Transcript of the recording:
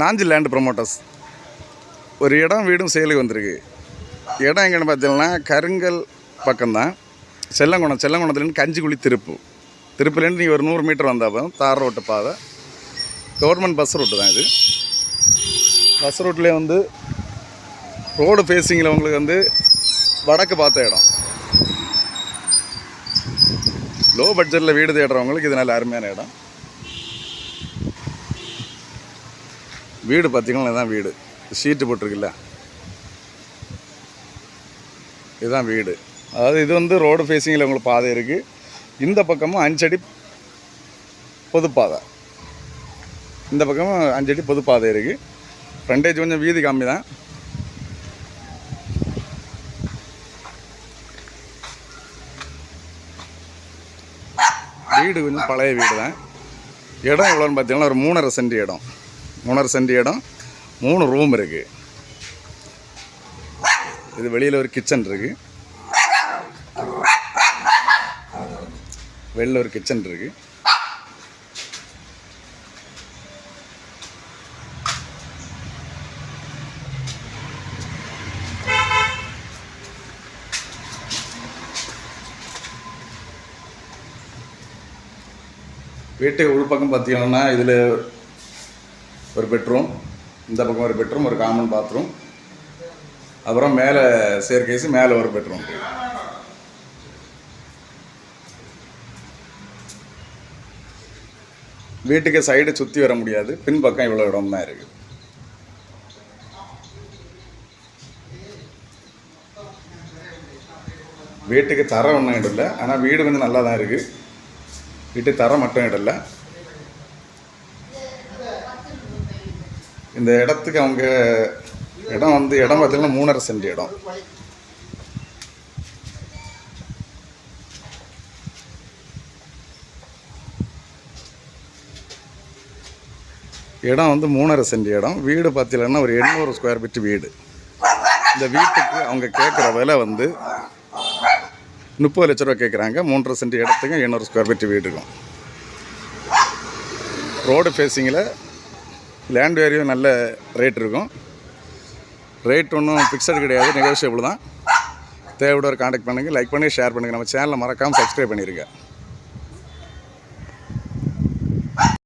Nanjil land promoters ஒரு இடம் வீடும் செயலுக்கு வந்திருக்கு. இடம் எங்கன்னு பார்த்தீங்கன்னா கருங்கல் பக்கம்தான். செல்லங்குணம் செல்லங்குணத்துலேருந்து கஞ்சிக்குழி திருப்பு. திருப்புலேருந்து நீங்கள் ஒரு நூறு மீட்டர் வந்தால் தார் ரோட்டு பாதை. கவர்மெண்ட் பஸ் ரூட்டு தான் இது. பஸ் ரூட்லேயே வந்து ரோடு ஃபேஸிங்கில் உங்களுக்கு வந்து வடக்கு பார்த்த இடம். லோ பட்ஜெட்டில் வீடு தேடுறவங்களுக்கு இது நல்ல அருமையான இடம். வீடு பார்த்தீங்களா இதுதான் வீடு. ஷீட்டு போட்டிருக்குல்ல? இதுதான் வீடு. அதாவது இது வந்து ரோடு ஃபேஸிங்கில் உங்களுக்கு பாதை இருக்குது இந்த பக்கமும் அஞ்சடி பொதுப்பாதை இந்த பக்கமும் அஞ்சடி பொதுப்பாதை இருக்குது ஃப்ரண்டேஜ் கொஞ்சம் வீதி கம்மி தான். வீடு கொஞ்சம் பழைய வீடு தான் இடம் எவ்வளோன்னு பார்த்தீங்கன்னா ஒரு மூணரை சென்ட் இடம். மூணரை சென்ட் இடம். மூணு ரூம் இருக்குது இது வெளியில் ஒரு கிச்சன் இருக்குது வெளில ஒரு கிச்சன் இருக்குது வீட்டு உள்பக்கம் பார்த்தீங்கன்னா இதில் ஒரு பெட்ரூம் இந்த பக்கம் ஒரு பெட்ரூம் ஒரு காமன் பாத்ரூம் அப்புறம் மேலே சேர்க்கைஸு மேலே ஒரு பெட்ரூம். வீட்டுக்கு சைடு சுற்றி வர முடியாது. பின்பக்கம் இவ்வளோ இடம் தான் இருக்குது வீட்டுக்கு தரம் ஒன்றும் இடல ஆனால் வீடு கொஞ்சம் நல்லா தான் இருக்குது வீட்டுக்கு தரம் மட்டும் இடல இந்த இடத்துக்கு அவங்க இடம் வந்து இடம் பார்த்தீங்கன்னா மூணரை சென்ட் இடம். இடம் வந்து மூணரை சென்ட் இடம். வீடு பார்த்தீங்கன்னா ஒரு எண்ணூறு ஸ்கொயர் ஃபீட் வீடு. இந்த வீட்டுக்கு அவங்க கேட்குற விலை வந்து முப்பது லட்ச ரூபா கேட்குறாங்க. மூன்றரை சென்ட் இடத்துக்கு எண்ணூறு ஸ்கொயர் ஃபீட் வீடு இருக்கும் ரோடு ஃபேஸிங்கில் லேண்ட் வேரியும் நல்ல ரேட் இருக்கும். ரேட் ஒன்றும் ஃபிக்ஸட் கிடையாது நெகோஷியபிள் தான். தேவையோட ஒரு காண்டாக்ட் பண்ணுங்கள் லைக் பண்ணி ஷேர் பண்ணுங்கள் நம்ம சேனலை மறக்காமல் சப்ஸ்கிரைப் பண்ணிடுங்க